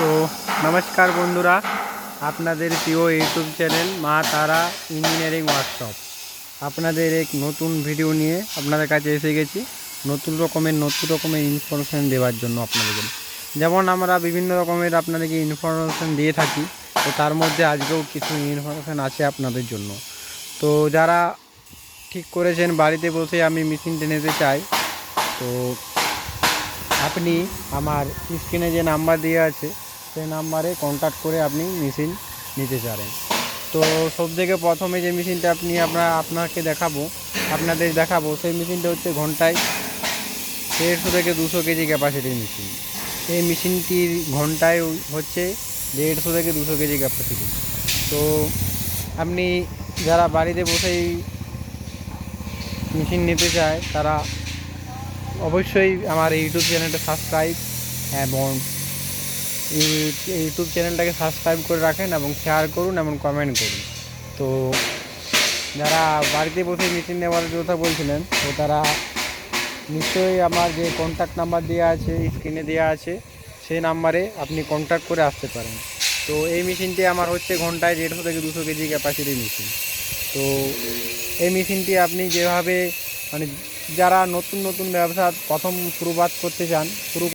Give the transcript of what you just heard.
তো নমস্কার বন্ধুরা, আপনাদের প্রিয় ইউটিউব চ্যানেল মা তারা ইঞ্জিনিয়ারিং ওয়ার্কশপ। আপনাদের এক নতুন ভিডিও নিয়ে আপনাদের কাছে এসে গেছি, নতুন রকমের নতুন রকমের ইনফরমেশান দেওয়ার জন্য আপনাদেরকে। যেমন আমরা বিভিন্ন রকমের আপনাদেরকে ইনফরমেশান দিয়ে থাকি, তো তার মধ্যে আজকেও কিছু ইনফরমেশান আছে আপনাদের জন্য। তো যারা ঠিক করেছেন, বাড়িতে বসে আমি মেশিনটা নিতে চাই, তো আপনি আমার স্ক্রিনে যে নাম্বার দেওয়া আছে সেই নাম্বারে কন্ট্যাক্ট করে আপনি মেশিন নিতে পারেন তো সব থেকে প্রথমে যে মেশিনটা আপনি আপনার আপনাকে দেখাবো, আপনাদের দেখাবো, সেই মেশিনটা হচ্ছে ঘন্টায় দেড়শো থেকে দুশো কেজি ক্যাপাসিটির মেশিন এই মেশিনটির ঘন্টায় হচ্ছে দেড়শো থেকে দুশো কেজি ক্যাপাসিটি তো আপনি যারা বাড়িতে বসেই মেশিন নিতে চায়, তারা অবশ্যই আমার ইউটিউব চ্যানেলটা সাবস্ক্রাইব এবং ইউটিউব চ্যানেলটাকে সাবস্ক্রাইব করে রাখেন এবং শেয়ার করুন এবং কমেন্ট করুন। তো যারা বাড়িতে বসে মেশিন নেওয়ার কথা বলছিলেন, তো তারা নিশ্চয়ই আমার যে কন্ট্যাক্ট নাম্বার দেওয়া আছে স্ক্রিনে দেওয়া আছে সেই নাম্বারে আপনি কন্ট্যাক্ট করে আসতে পারেন। তো এই মেশিনটি আমার হচ্ছে ঘন্টায় দেড়শো থেকে দুশো কেজি ক্যাপাসিটির মেশিন তো এই মেশিনটি আপনি যেভাবে মানে যারা নতুন নতুন ব্যবসা প্রথম শুরুবাত করতে চান, শুরু